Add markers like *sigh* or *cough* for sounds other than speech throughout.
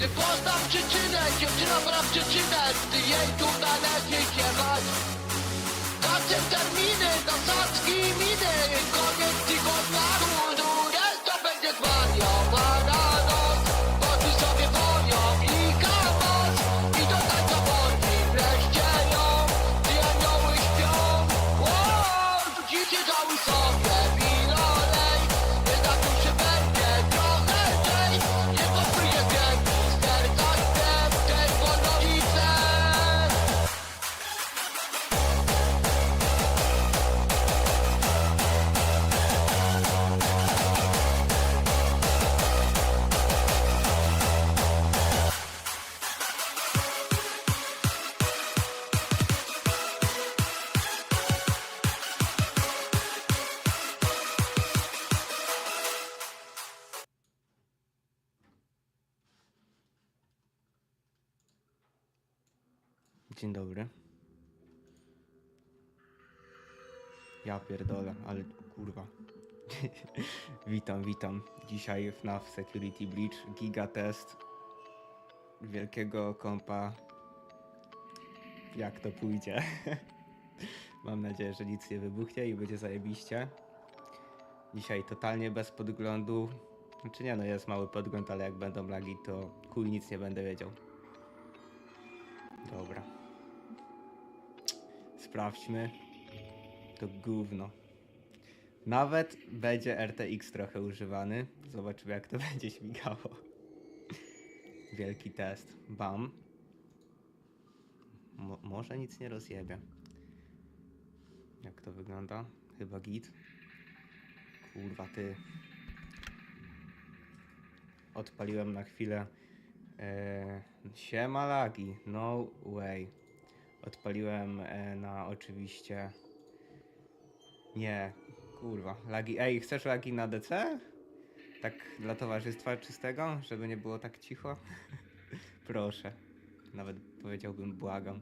Ty poznam przyczynę, dziewczyna ma przyczynę Ty jej tu należy jebać Kończę terminy, zasadzki miny Koniec Dzień dobry. Ja pierdolę, ale kurwa. *laughs* witam, witam. Dzisiaj FNAF Security Breach, giga test wielkiego kompa. Jak to pójdzie? *laughs* Mam nadzieję, że nic nie wybuchnie i będzie zajebiście. Dzisiaj totalnie bez podglądu. Znaczy nie no, jest mały podgląd, ale jak będą lagi, to kuj nic nie będę wiedział. Dobra. Sprawdźmy. To gówno. Nawet będzie RTX trochę używany. Zobaczymy jak to *laughs* będzie śmigało. Wielki test. Bam. Mo może nic nie rozjebie. Jak to wygląda? Chyba git. Kurwa ty. Odpaliłem na chwilę. E, siema lagi. No way. Odpaliłem e, na oczywiście. Nie, kurwa. Lagi. Ej, chcesz lagi na DC? Tak dla towarzystwa czystego, żeby nie było tak cicho? *laughs* Proszę. Nawet powiedziałbym błagam.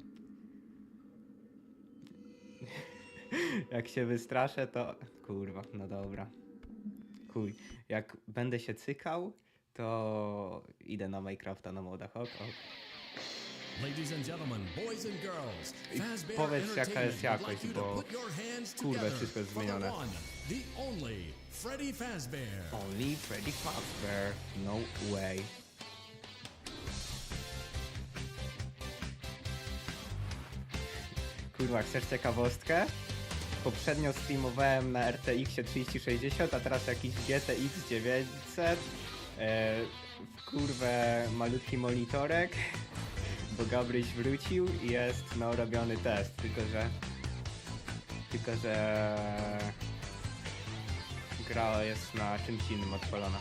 *laughs* Jak się wystraszę, to. Kurwa, no dobra. Chuj. Jak będę się cykał, to idę na Minecrafta na modach. Ok, ok. Ladies and gentlemen, boys and girls, I Fazbear powiedz, jaka jest jakość, bo kurde, wszystko jest zmienione. one, the only Freddy Fazbear. Only Freddy Fazbear. No way. Kurwa, chcesz ciekawostkę? Poprzednio streamowałem na RTX 3060, a teraz jakiś GTX 900. E, w kurwę malutki monitorek, bo Gabryś wrócił i jest no robiony test, tylko że... Tylko że... Gra jest na czymś innym odpalona.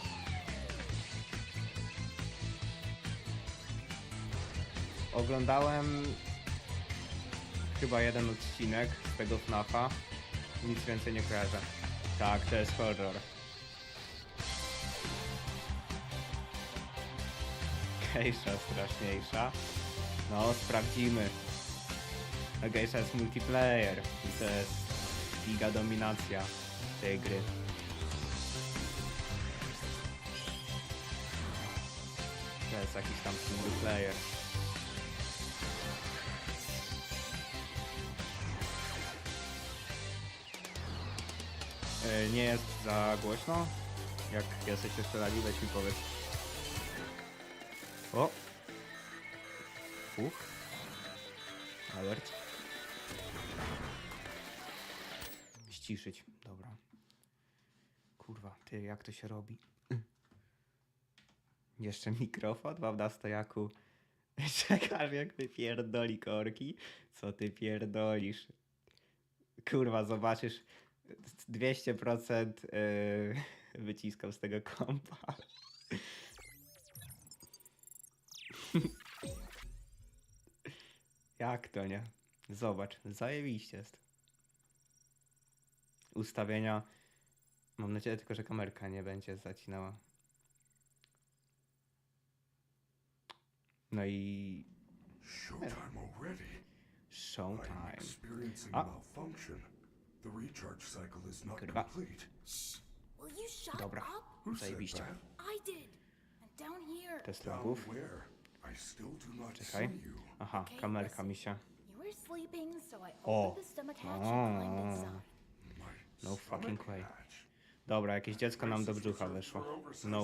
Oglądałem chyba jeden odcinek z tego FNAFa. Nic więcej nie kojarzę. Tak, to jest horror. Gejsza straszniejsza. No, sprawdzimy. A Gejsza jest multiplayer i to jest giga dominacja tej gry. To jest jakiś tam single player. E, Nie jest za głośno? Jak jesteś jeszcze weź mi powiedz. O! Uch. Alert. Ściszyć, dobra. Kurwa, ty, jak to się robi? Jeszcze mikrofon mam na stojaku. *laughs* Czekasz jak wypierdoli korki? Co ty pierdolisz? Kurwa, zobaczysz 200% yy, wyciskam z tego kompa. *laughs* Jak to nie? Zobacz, zajebiście jest. Ustawienia. Mam nadzieję tylko, że kamerka nie będzie zacinała. No i Showtime already. I'm showtime. experiencing a malfunction. The recharge cycle is not Kurwa. complete. Will you shut Dobra, up? Who said zajebiście. that? I did. And down here, here. test Down logów. where? I still do not Czekaj. see. Aha, kamerka mi się. O. O. No fucking way. Dobra, jakieś dziecko nam do brzucha weszło. No